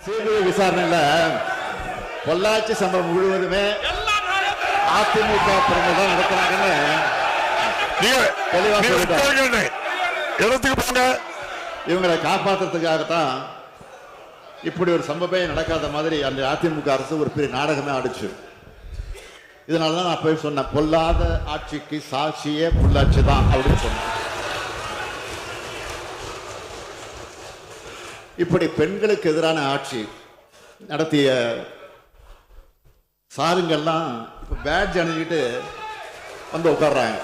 CBI விசாரணையில பொள்ளாச்சி சம்பவம் முழுவதுமே அதிமுக தான் நடக்கிறாங்கன்னு நீங்க தெளிவா நீங்க சொல்லிட்டாரு. உட்காருங்க. இடத்துக்கு போங்க இவங்களை காப்பாத்துறதுக்காகத்தான் இப்படி ஒரு சம்பவமே நடக்காத மாதிரி அந்த அதிமுக அரசு ஒரு பெரிய நாடகமே ஆடிச்சு இதனால தான் நான் போய் சொன்னேன் பொல்லாத ஆட்சிக்கு சாட்சியே பொள்ளாச்சி தான் அப்படின்னு சொன்னேன் இப்படி பெண்களுக்கு எதிரான ஆட்சி நடத்திய சாருங்கள்லாம் இப்போ பேட்ஜ் அணிஞ்சிக்கிட்டு வந்து உட்கார்றாங்க.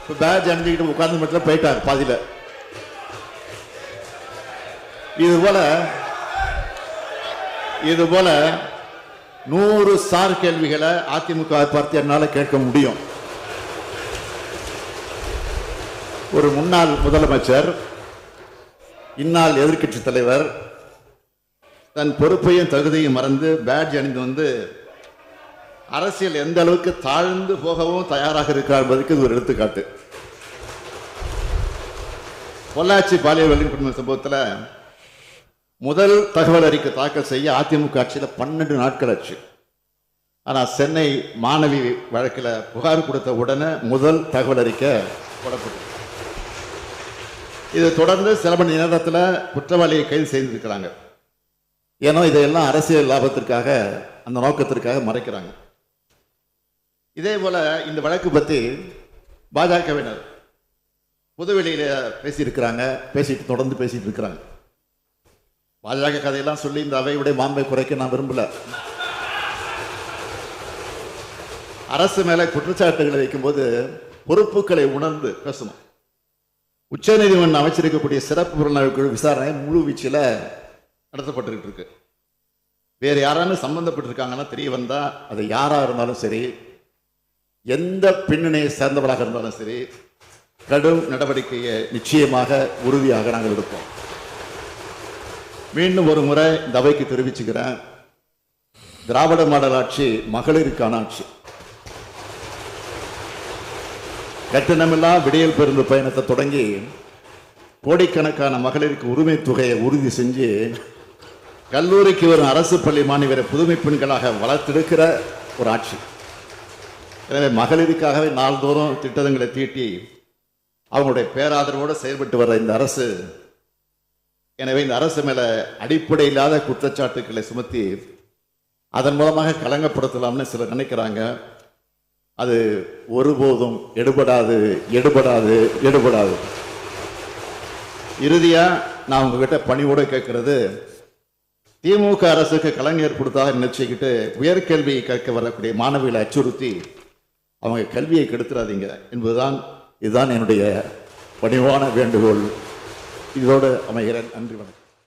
இப்போ பேட்ஜ் அணிஞ்சிக்கிட்டு உட்கார்ந்து மட்டும் போயிட்டாங்க பாதியில். இது போல இது போல நூறு சார் கேள்விகளை அதிமுக பார்த்து என்னால கேட்க முடியும். ஒரு முன்னாள் முதலமைச்சர் இந்நாள் எதிர்க்கட்சி தலைவர் தன் பொறுப்பையும் தகுதியும் மறந்து பேட்ஜ் அணிந்து வந்து அரசியல் எந்த அளவுக்கு தாழ்ந்து போகவும் தயாராக இருக்கிறார் என்பதற்கு இது ஒரு எடுத்துக்காட்டு. பொள்ளாச்சி பாலியல் வல்லுநர் சம்பவத்தில் முதல் தகவல் அறிக்கை தாக்கல் செய்ய அதிமுக ஆட்சியில் பன்னெண்டு நாட்கள் ஆச்சு. ஆனால் சென்னை மாணவி வழக்கில் புகார் கொடுத்த உடனே முதல் தகவல் அறிக்கை போடப்பட்டது. இது தொடர்ந்து சில மணி நேரத்தில் குற்றவாளியை கைது செய்திருக்கிறாங்க. ஏன்னா இதையெல்லாம் அரசியல் லாபத்திற்காக அந்த நோக்கத்திற்காக மறைக்கிறாங்க. இதே போல இந்த வழக்கு பற்றி பாஜகவினர் புதுவெளியில பேசியிருக்கிறாங்க பேசிட்டு தொடர்ந்து பேசிட்டு இருக்கிறாங்க பாஜக கதையெல்லாம் சொல்லி இந்த அவையுடைய மாண்பை குறைக்க நான் விரும்பல. அரசு மேலே குற்றச்சாட்டுகளை வைக்கும்போது பொறுப்புகளை உணர்ந்து பேசணும். உச்சநீதிமன்றம் அமைச்சிருக்கக்கூடிய சிறப்பு புலனாய்வு குழு விசாரணை முழு வீச்சில் நடத்தப்பட்டுக்கிட்டு இருக்கு. வேறு யாராலும் சம்மந்தப்பட்டிருக்காங்கன்னா தெரிய வந்தால் அது யாராக இருந்தாலும் சரி எந்த பின்னணியை சேர்ந்தவராக இருந்தாலும் சரி கடும் நடவடிக்கையை நிச்சயமாக உறுதியாக நாங்கள் எடுப்போம். மீண்டும் ஒரு முறை இந்த அவைக்கு தெரிவிச்சுக்கிறேன். திராவிட மாடல் ஆட்சி மகளிருக்கான ஆட்சி. கட்டணமில்லா விடியல் பெருந்து பயணத்தை தொடங்கி கோடிக்கணக்கான மகளிருக்கு உரிமை தொகையை உறுதி செஞ்சு கல்லூரிக்கு வரும் அரசு பள்ளி மாணவரை புதுமை பெண்களாக வளர்த்தெடுக்கிற ஒரு ஆட்சி. எனவே மகளிருக்காகவே நாள்தோறும் திட்டங்களை தீட்டி அவங்களுடைய பேராதரவோடு செயல்பட்டு வர இந்த அரசு எனவே இந்த அரசு மேலே அடிப்படை இல்லாத குற்றச்சாட்டுக்களை சுமத்தி அதன் மூலமாக கலங்கப்படுத்தலாம்னு சிலர் நினைக்கிறாங்க. அது ஒருபோதும் எடுபடாது எடுபடாது எடுபடாது. இறுதியா நான் உங்ககிட்ட பணிவோட கேட்கறது திமுக அரசுக்கு கலைஞர் கொடுத்ததாக நினைச்சுக்கிட்டு உயர்கல்வி கேட்க வரக்கூடிய மாணவிகளை அச்சுறுத்தி அவங்க கல்வியை கெடுத்துறாதீங்க என்பதுதான் இதுதான் என்னுடைய பணிவான வேண்டுகோள். இதோடு அமைகிறேன். நன்றி வணக்கம்.